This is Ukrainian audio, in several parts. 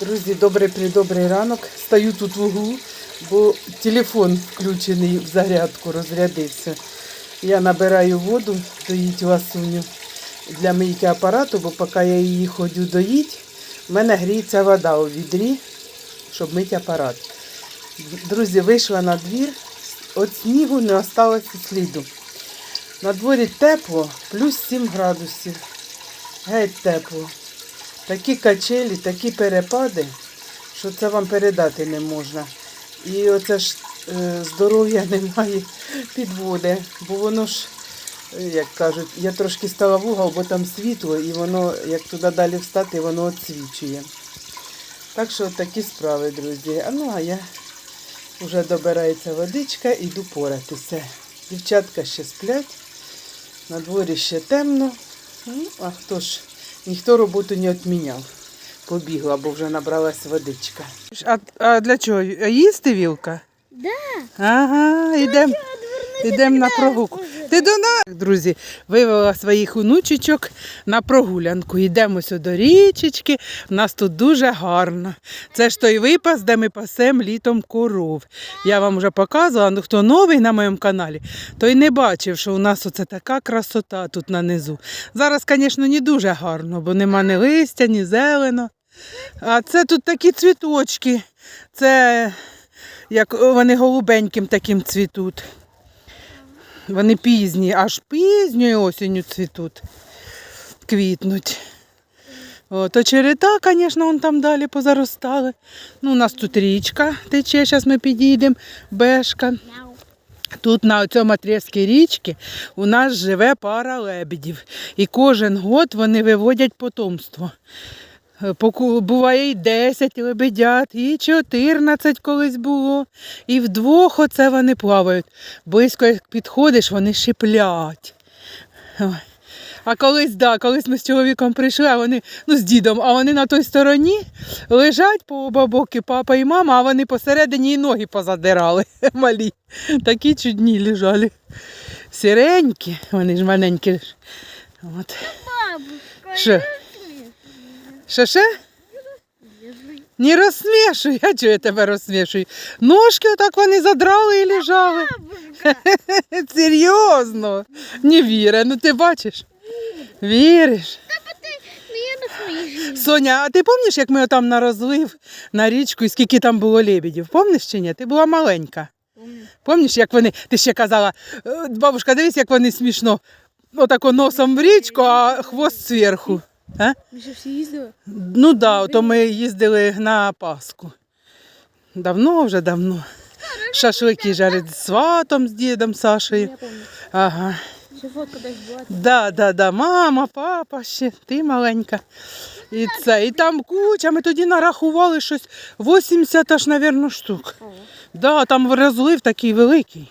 Друзі, добрий придобрий ранок. Стою тут в углу, бо телефон включений в зарядку, розрядився. Я набираю воду, доїть ласуню для мийки апарату, бо поки я її ходю доїть, в мене гріється вода у відрі, щоб мити апарат. Друзі, вийшла на двір, от снігу не осталося сліду. На дворі тепло, плюс 7 градусів. Геть тепло. Такі качелі, такі перепади, що це вам передати не можна. І оце ж е, здоров'я немає підводи, бо воно ж, е, як кажуть, я трошки стала в угол, бо там світло, і воно, як туди далі встати, воно відсвічує. Так що такі справи, друзі. А ну а я вже добирається водичка, іду поратися. Дівчатка ще сплять, на дворі ще темно. Ну, а хто ж? Ніхто роботу не відміняв. Побігла, бо вже набралась водичка. А, а для чого? Їсти вілка? Да. Ага, йдемо йдем на прогулку. Ти до нас, друзі, вивела своїх онучечок на прогулянку. Йдемо до річечки. У нас тут дуже гарно. Це ж той випас, де ми пасемо літом коров. Я вам вже показувала, ну хто новий на моєму каналі, той не бачив, що у нас оце така красота тут нанизу. Зараз, звісно, не дуже гарно, бо нема ні листя, ні зелено. А це тут такі цвіточки. Це як вони голубеньким таким цвітуть. Вони пізні, аж пізньою осінню цвітуть, квітнуть. От, очерета, звісно, вон там далі позаростали. Ну, у нас тут річка тече, зараз ми підійдемо, бешка. Тут на цьому отрізці річки у нас живе пара лебедів. І кожен год вони виводять потомство. Е, Буває і 10 лебедят, і 14 колись було. І вдвох оце вони плавають. Близько як підходиш, вони шиплять. А колись, да, колись ми з чоловіком прийшли, а вони, ну з дідом, а вони на той стороні лежать по оба боки, папа і мама, а вони посередині і ноги позадирали малі. Такі чудні лежали. Сіренькі, вони ж маленькі. От. Що? Ще ще? Не розсмішуй, а чого я тебе розсмішую? Ножки отак вони задрали і лежали. Серйозно. Не віра, ну ти бачиш? Віриш? Ну. Соня, а ти пам'ятаєш, як ми там на розлив на річку і скільки там було лебедів? Пам'ятаєш чи ні? Ти була маленька. Пам'ятаєш, як вони, ти ще казала, «Е, бабушка, дивись, як вони смішно. Отако носом в річку, а хвост зверху. А? Ми ще всі їздили? Ну так, да, то ми їздили на Пасху. Давно вже давно. Шашлики жарить з сватом, з дідом Сашею. Я пам'ятаю. Ага. Ще фотка десь була. Да, да, да, мама, папа ще, ти маленька. І це. І там куча, ми тоді нарахували щось 80 аж, мабуть, штук. Да, там розлив такий великий.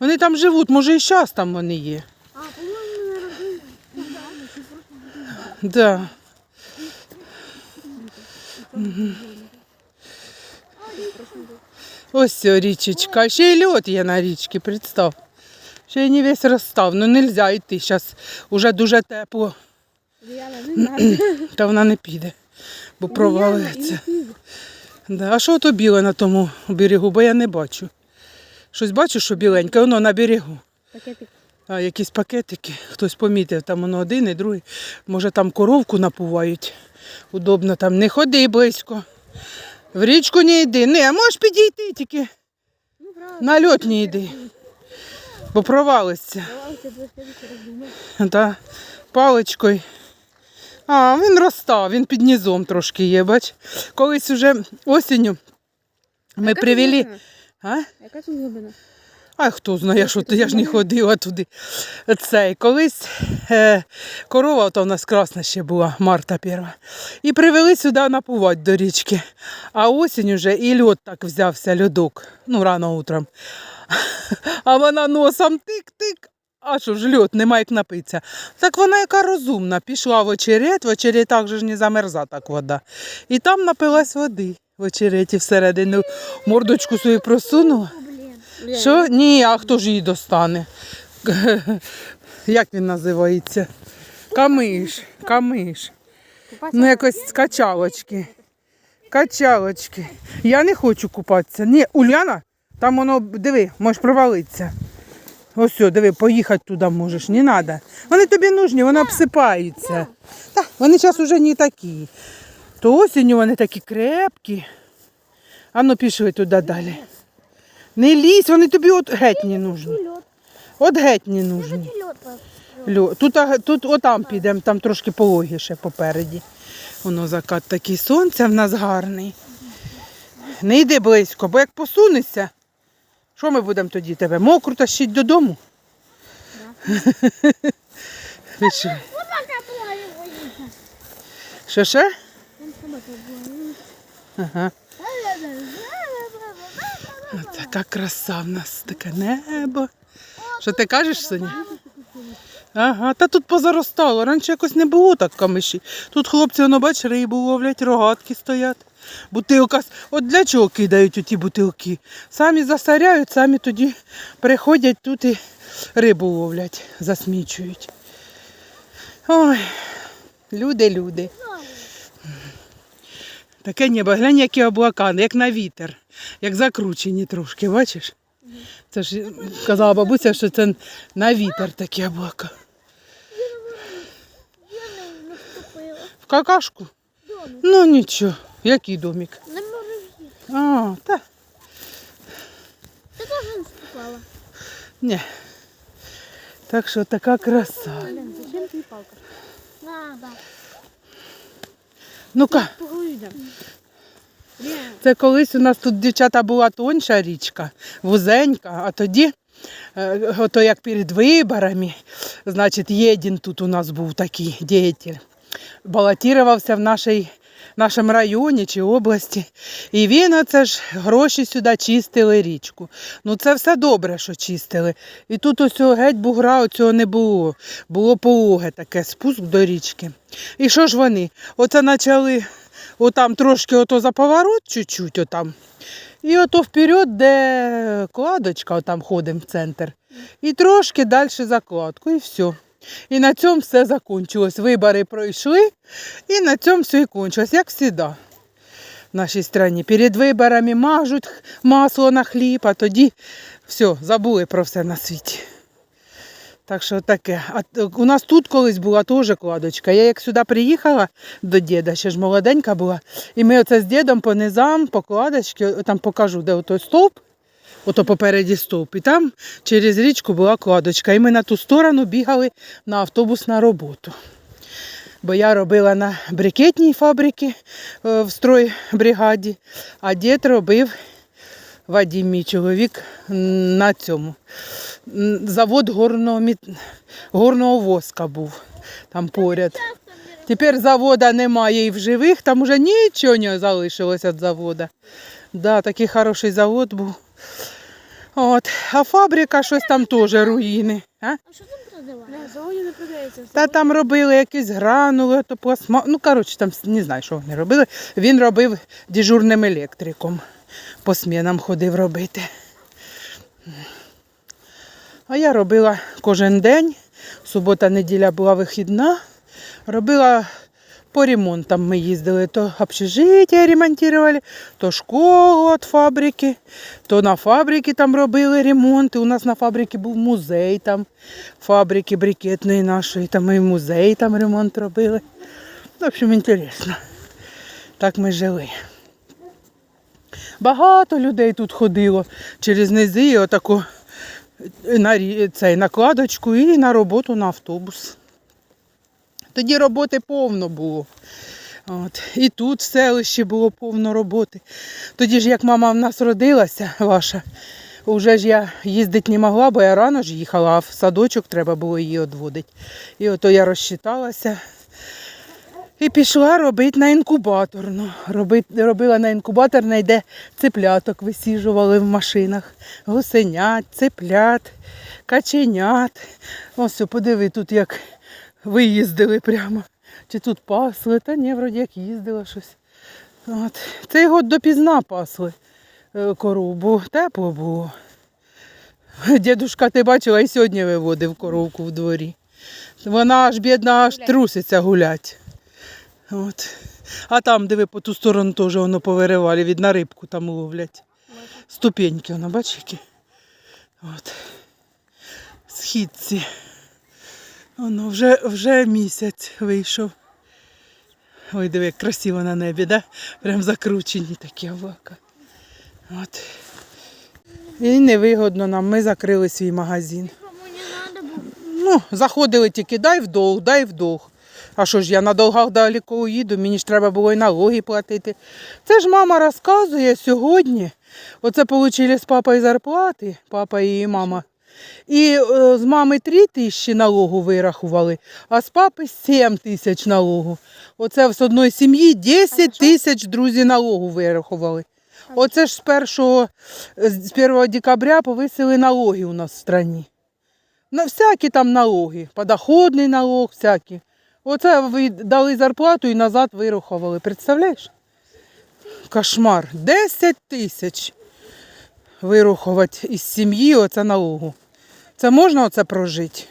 Вони там живуть, може і зараз там вони є. А. Да. Ось річечка. Ще й льот є на річці, представ. Ще й не весь розстав. Ну нельзя йти. Зараз уже дуже тепло, не та вона не піде, бо провалиться. Да. А що то біле на тому берегу, бо я не бачу. Щось бачу, що біленьке, воно на берегу. Якісь пакетики, хтось помітив, там воно один і другий. Може там коровку напувають. Удобно там. Не ходи близько. В річку не йди. Не, а можеш підійти тільки. Ну. На льот не йди. Бо роздумаємо. Да. Паличкою. А, він ростав, він під низом трошки є, бач. Колись уже осінню ми привели. А? Яка тут глибина? А хто знає, що то я ж не ходила туди. Цей, колись е, корова то в нас красна ще була, Марта перша. І привели сюди напувати до річки. А осінь уже і льот так взявся, льодок, ну рано утром. А вона носом тик-тик. А що ж льот, нема як напитися. Так вона яка розумна, пішла в очерет, в очеретах же ж не замерза так вода. І там напилась води в очереті всередину, мордочку свою просунула. Що? Ні, а хто ж її достане? Як він називається? Камиш. Камиш. Ну, якось качалочки. Качалочки. Я не хочу купатися. Ні, Уляна, там воно, диви, можеш провалитися. Ось, все, диви, поїхати туди можеш, не треба. Вони тобі нужні, вони обсипаються. Та, вони зараз вже не такі. То осінню вони такі крепкі. А ну пішли туди далі. Не лізь, вони тобі от геть не нужні. От геть не нужні. Льо, тут, тут отам підемо, там трошки пологіше попереді. Воно закат такий сонця в нас гарний. Не йди близько, бо як посунешся, що ми будемо тоді тебе? Мокру тащить додому? Що ще? Ага. Така краса в нас, таке небо. Що ти кажеш, Соня? Ага, та тут позаростало. Раніше якось не було так камиші. Тут хлопці, воно бач, рибу ловлять, рогатки стоять. Бутилка. От для чого кидають оті бутилки? Самі засоряють, самі тоді приходять тут і рибу ловлять, засмічують. Ой, люди, люди. Таке небо, глянь, які облака, як на вітер, як закручені трошки, бачиш? Це ж казала бабуся, що це на вітер такі облака. В какашку? Ну нічого. Який домик? Не можу та Ти теж не наступала. ні. Так що така краса. Зачем тобі палка? Ну-ка. Це колись у нас тут дівчата була тонша річка, вузенька, а тоді, е, ото як перед виборами, значить, єдин тут у нас був такий діятель. балотувався в нашій, нашому районі чи області. І він оце ж гроші сюди чистили річку. Ну це все добре, що чистили. І тут ось геть бугра цього не було. Було пологе таке, спуск до річки. І що ж вони? Оце почали отам трошки ото за поворот, чуть-чуть отам. І ото вперед, де кладочка, отам ходимо в центр. І трошки далі закладку, і все. І на цьому все закінчилось. Вибори пройшли, і на цьому все і кончилось, як завжди. В нашій країні. Перед виборами мажуть масло на хліб, а тоді все, забули про все на світі. Так що таке. А у нас тут колись була теж кладочка. Я як сюди приїхала до діда, ще ж молоденька була. І ми оце з дідом по низам, по кладочці, там покажу, де ото стовп, ото попереді стовп. І там через річку була кладочка. І ми на ту сторону бігали на автобус на роботу. Бо я робила на брикетній фабриці е, в стройбригаді, а дід робив Вадім, мій чоловік, на цьому. Завод горного, горного воска був там поряд. Тепер завода немає і в живих, там уже нічого не залишилося від заводу. Да, такий хороший завод був. От. А фабрика щось там теж руїни. А? А що там продавали? Не, заводі не продається. Та там робили якісь гранули, то пластма... Ну, коротше, там не знаю, що вони робили. Він робив дежурним електриком. По смінам ходив робити. А я робила кожен день. Субота, неділя була вихідна. Робила по ремонтам ми їздили. То общежиття ремонтували, то школу від фабрики, то на фабриці там робили ремонти. У нас на фабриці був музей там, фабрики брикетної нашої, там і музей там ремонт робили. В общем, інтересно. Так ми жили. Багато людей тут ходило через низи, і отако на цей, накладочку і на роботу на автобус. Тоді роботи повно було. От. І тут в селищі було повно роботи. Тоді ж, як мама в нас родилася, ваша, вже ж я їздити не могла, бо я рано ж їхала, а в садочок треба було її відводити. І ото я розчиталася. І пішла робити на інкубаторну. Робила на інкубаторній, де цепляток висіжували в машинах. Гусенят, цеплят, каченят. Ось подиви тут, як виїздили прямо. Чи тут пасли? Та ні, вроді як їздила щось. От. Цей год допізна пасли е, корову, бо тепло було. Дідушка, ти бачила, і сьогодні виводив коровку в дворі. Вона аж бідна, аж труситься гулять. От. А там, диви, по ту сторону теж воно повиривали, від на рибку там ловлять. Ступеньки, воно, бачиш, які. От. Східці. Воно вже, вже місяць вийшов. Ой, диви, як красиво на небі, да? Прям закручені такі облака. От. І невигодно нам, ми закрили свій магазин. Ну, заходили тільки дай в долг, дай в долг. А що ж я на долгах далеко уїду, мені ж треба було і налоги платити. Це ж мама розказує сьогодні. Оце отримали з папою зарплати, папа і мама. І е, з мами 3 тисячі налогу вирахували, а з папи 7 тисяч налогу. Оце з одної сім'ї 10 тисяч друзі налогу вирахували. Оце ж з 1, з 1 декабря повисили налоги у нас в країні. На всякі там налоги, подоходний налог, всякі. Оце ви дали зарплату і назад вирахували. Представляєш? Кошмар. 10 тисяч вирахувати із сім'ї оце налогу. Це можна оце прожити?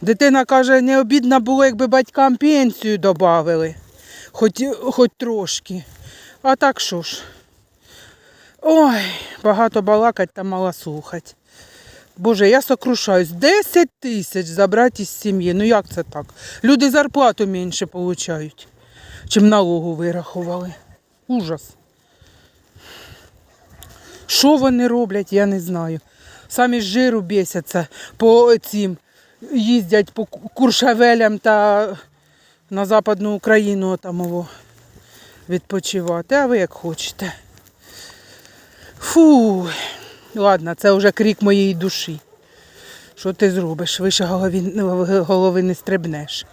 Дитина каже, не обідно було, якби батькам пенсію додали, хоч, хоч трошки. А так що ж? Ой, багато балакать та мало слухать. Боже, я сокрушаюсь. 10 тисяч забрати із сім'ї. Ну як це так? Люди зарплату менше отримують, чим налогу вирахували. Ужас. Що вони роблять, я не знаю. Самі з жиру бісяться по цим, їздять по куршавелям та на Западну Україну там відпочивати. А ви як хочете. Фу. Ладно, це вже крик моєї душі. Що ти зробиш? Вище голови, голови не стрибнеш.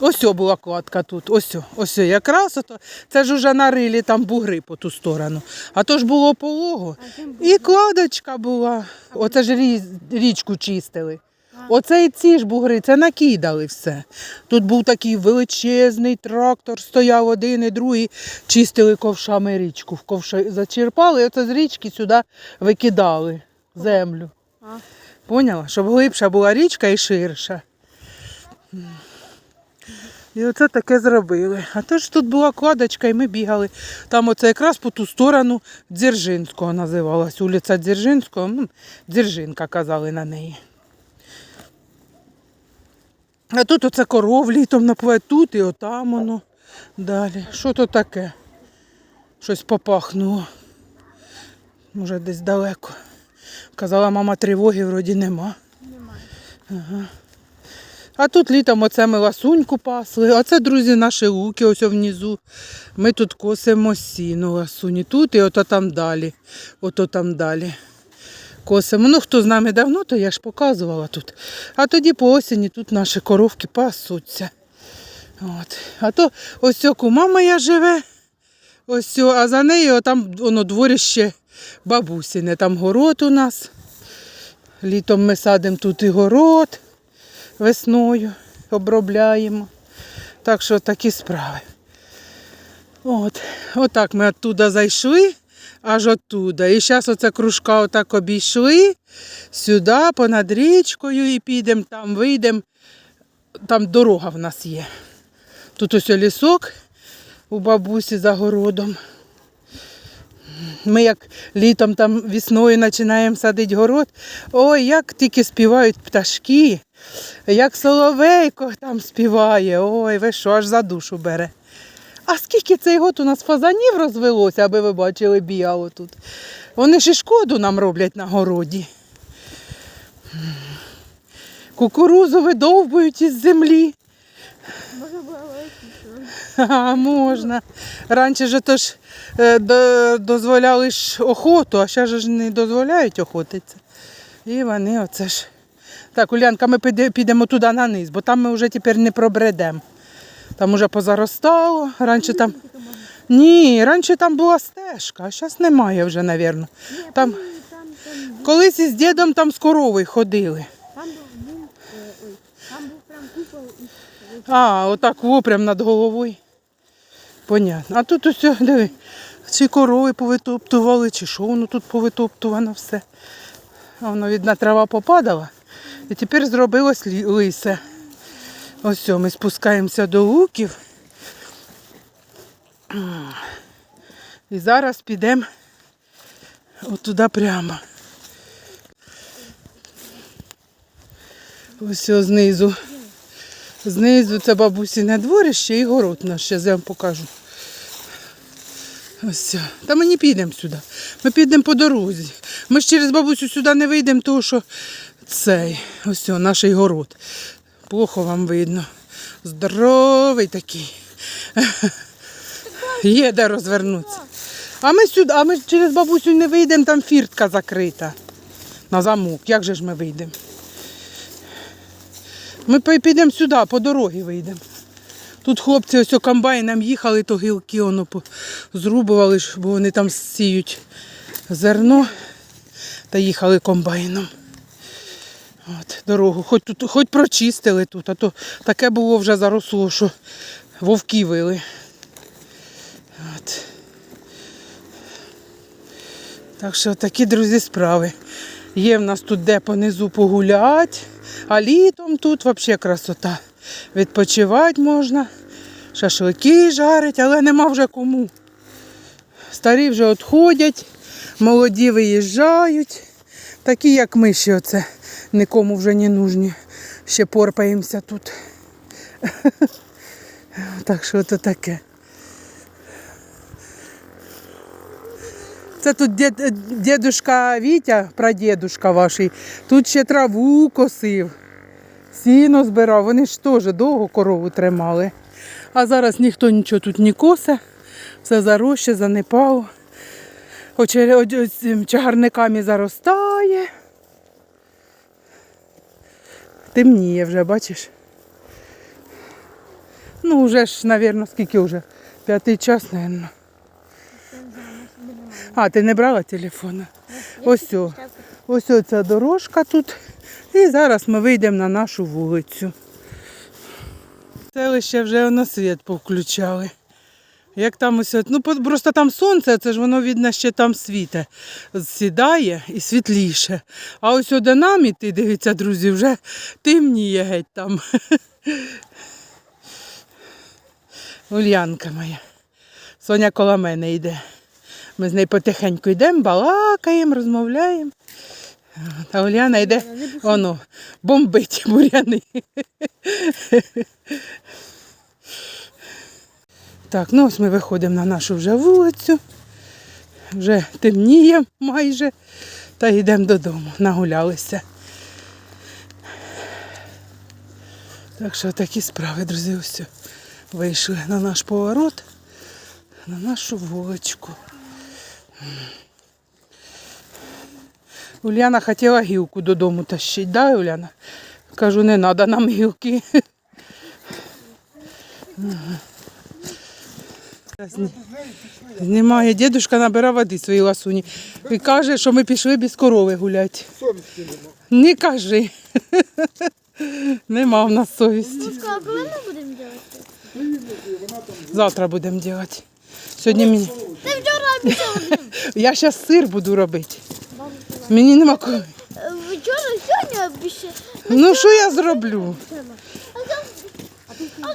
Ось о була кладка тут. Ось, о, ось о, якраз ото. Це ж уже нарилі там бугри по ту сторону. А то ж було полого. І кладочка була. Оце ж річку чистили. Оце і ці ж бугри, це накидали все. Тут був такий величезний трактор, стояв один і другий, чистили ковшами річку. В ковші зачерпали, і оце з річки сюди викидали землю. Поняла? Щоб глибша була річка і ширша. І оце таке зробили. А то ж тут була кладочка, і ми бігали. Там оце якраз по ту сторону Дзержинського називалась. Вулиця Дзержинського. Ну, Дзержинка казали на неї. А тут оце коров літом напливає, тут і отам воно далі. Що то таке? Щось попахнуло. Може десь далеко. Казала, мама, тривоги вроді нема. Немає. А тут літом оце ми ласуньку пасли, а це, друзі, наші луки ось внизу. Ми тут косимо сіно ласуні. Тут і ото там далі. Ото там далі. Косимо. Ну, хто з нами давно, то я ж показувала тут. А тоді по осені тут наші коровки пасуться. От. А то ось кума моя живе. Ось, а за нею там воно дворище бабусіне. Там город у нас. Літом ми садимо тут і город весною обробляємо. Так що такі справи. От. Отак ми оттуда зайшли, аж оттуда. І зараз оця кружка отак обійшли сюди, понад річкою і підемо там, вийдемо. Там дорога в нас є. Тут ось лісок у бабусі за городом. Ми як літом там весною починаємо садити город. Ой, як тільки співають пташки, як соловейко там співає. Ой, ви що, аж за душу бере. А скільки цей год у нас фазанів розвелося, аби ви бачили бігало тут. Вони ж і шкоду нам роблять на городі. Кукурузу видовбують із землі. А, можна. Раніше ж то ж е, дозволяли ж охоту, а зараз ж не дозволяють охотитися. І вони оце ж. Так, Улянка, ми підемо туди на низ, бо там ми вже тепер не пробредемо. Там уже позаростало. Раніше там. Ні, раніше там була стежка, а зараз немає вже, мабуть. Там, колись із дідом там з корови ходили. А, отак во над головою. Понятно. А тут усе, диви, чи корови повитоптували, чи що воно тут повитоптувано все. А воно, видно, трава попадала. І тепер зробилось лисе. Ось ми спускаємося до луків. І зараз підемо отуди прямо. Ось знизу. Знизу це бабусіне дворище і город наш, ще я вам покажу. Ось. Та ми не підемо сюди. Ми підемо по дорозі. Ми ж через бабусю сюди не вийдемо, тому що цей, ось наш город. Плохо вам видно. Здоровий такий. Є де розвернутися. А ми сюди, а ми через бабусю не вийдемо, там фіртка закрита. На замок. Як же ж ми вийдемо? Ми підемо сюди, по дорозі вийдемо. Тут хлопці ось комбайном їхали, то гілки воно зрубували, бо вони там сіють зерно та їхали комбайном. От, дорогу. Хоч, тут, хоч прочистили тут, а то таке було вже заросло, що вовки вили. От. Так що такі, друзі, справи. Є в нас тут де понизу погулять, а літом тут взагалі красота. Відпочивати можна, шашлики жарить, але нема вже кому. Старі вже відходять, молоді виїжджають. Такі, як ми ще оце, нікому вже не нужні. Ще порпаємося тут. Так що то таке. Це тут дід, дідушка Вітя, прадідушка ваш, тут ще траву косив, сіно збирав. Вони ж теж довго корову тримали. А зараз ніхто нічого тут не косе, все заросше, занепало. Оче- ось- ось цим чагарниками заростає. Темніє вже, бачиш? Ну, вже ж, мабуть, скільки вже? П'ятий час, мабуть. А, ти не брала телефона? Ось о. Ось оця дорожка тут. І зараз ми вийдемо на нашу вулицю. Селище вже на світ повключали. Як там ось, ну просто там сонце, це ж воно видно, ще там світе. Сідає і світліше. А ось до нам іти, дивіться, друзі, вже темніє геть там. Ульянка моя. Соня коло мене йде. Ми з нею потихеньку йдемо, балакаємо, розмовляємо. А Уляна йде, воно, бомбить буряни. Так, ну ось ми виходимо на нашу вже вулицю. Вже темніє майже. Та йдемо додому, нагулялися. Так що такі справи, друзі, ось вийшли на наш поворот, на нашу вуличку. Уляна хотіла гілку додому тащити, да, Уляна? Кажу, не треба нам гілки. Зні- Дідушка набирає води своїй ласуні. І каже, що ми пішли без корови гуляти. Совісті нема. Не кажи. Нема в нас совісті. А коли ми будемо робити? Завтра будемо робити. Сьогодні мені. Ти вчора обіцяла. Я зараз сир буду робити. Мені нема коли. Е, Вчора сьогодні обіцяла. Ну що я зроблю?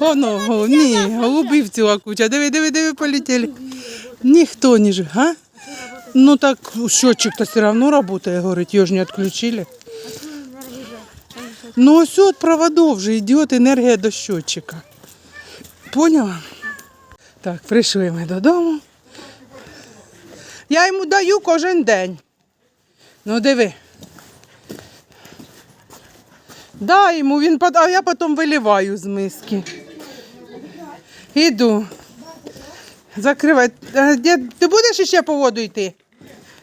Воно, го- ні, голубів ціла куча. Диви, диви, диви, полетіли. Ніхто не жив, а? Ну так, счетчик-то все равно працює, говорить, його ж не відключили. Ну ось от проводов вже йде енергія до счетчика. Поняла? Так, прийшли ми додому. Я йому даю кожен день. Ну диви. Дай йому, він, а я потім виливаю з миски. Іду. Закривай. Е, ти будеш ще по воду йти?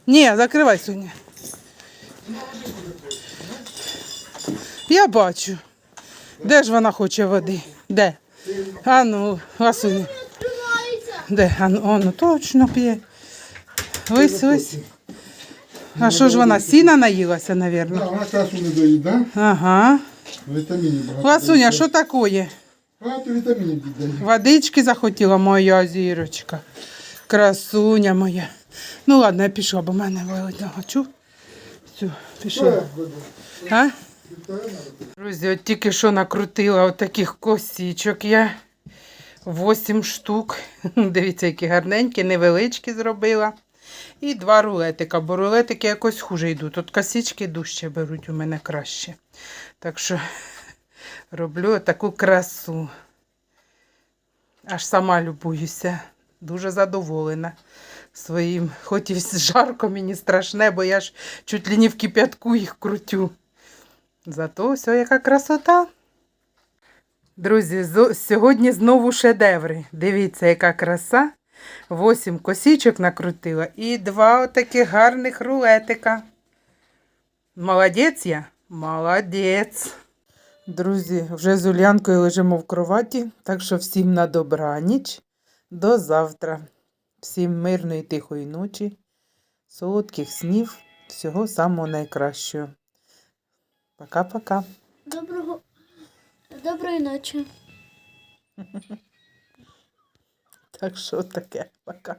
Ні, закривай, Соня. Я бачу. Де ж вона хоче води? Де? А ну, Ласуня. Де? А ну, о, ну точно п'є. Ось, ось. А що ж вона сіна наїлася, мабуть? Вона кашу не доїть, да? Ага. Ласуня, що таке? Багато вітамінів віддає. Водички захотіла моя зірочка. Красуня моя. Ну ладно, я пішла, бо в мене видно. Чув? Все, пішла. А? Друзі, от тільки що накрутила от таких косічок я. 8 штук. Дивіться, які гарненькі, невеличкі зробила. І два рулетика, бо рулетики якось хуже йдуть. От косички дужче беруть у мене краще. Так що роблю таку красу. Аж сама любуюся. Дуже задоволена своїм. Хоч і жарко мені страшне, бо я ж чуть ли не в кип'ятку їх крутю. Зато все, яка красота. Друзі, сьогодні знову шедеври. Дивіться, яка краса. Восім косічок накрутила і два таких гарних рулетика. Молодець я? Молодець. Друзі, вже з Улянкою лежимо в кроваті, так що всім на добраніч. До завтра. Всім мирної тихої ночі, солодких снів, всього самого найкращого. Пока-пока. Доброго. Доброї ночі. Так що таке? Пока.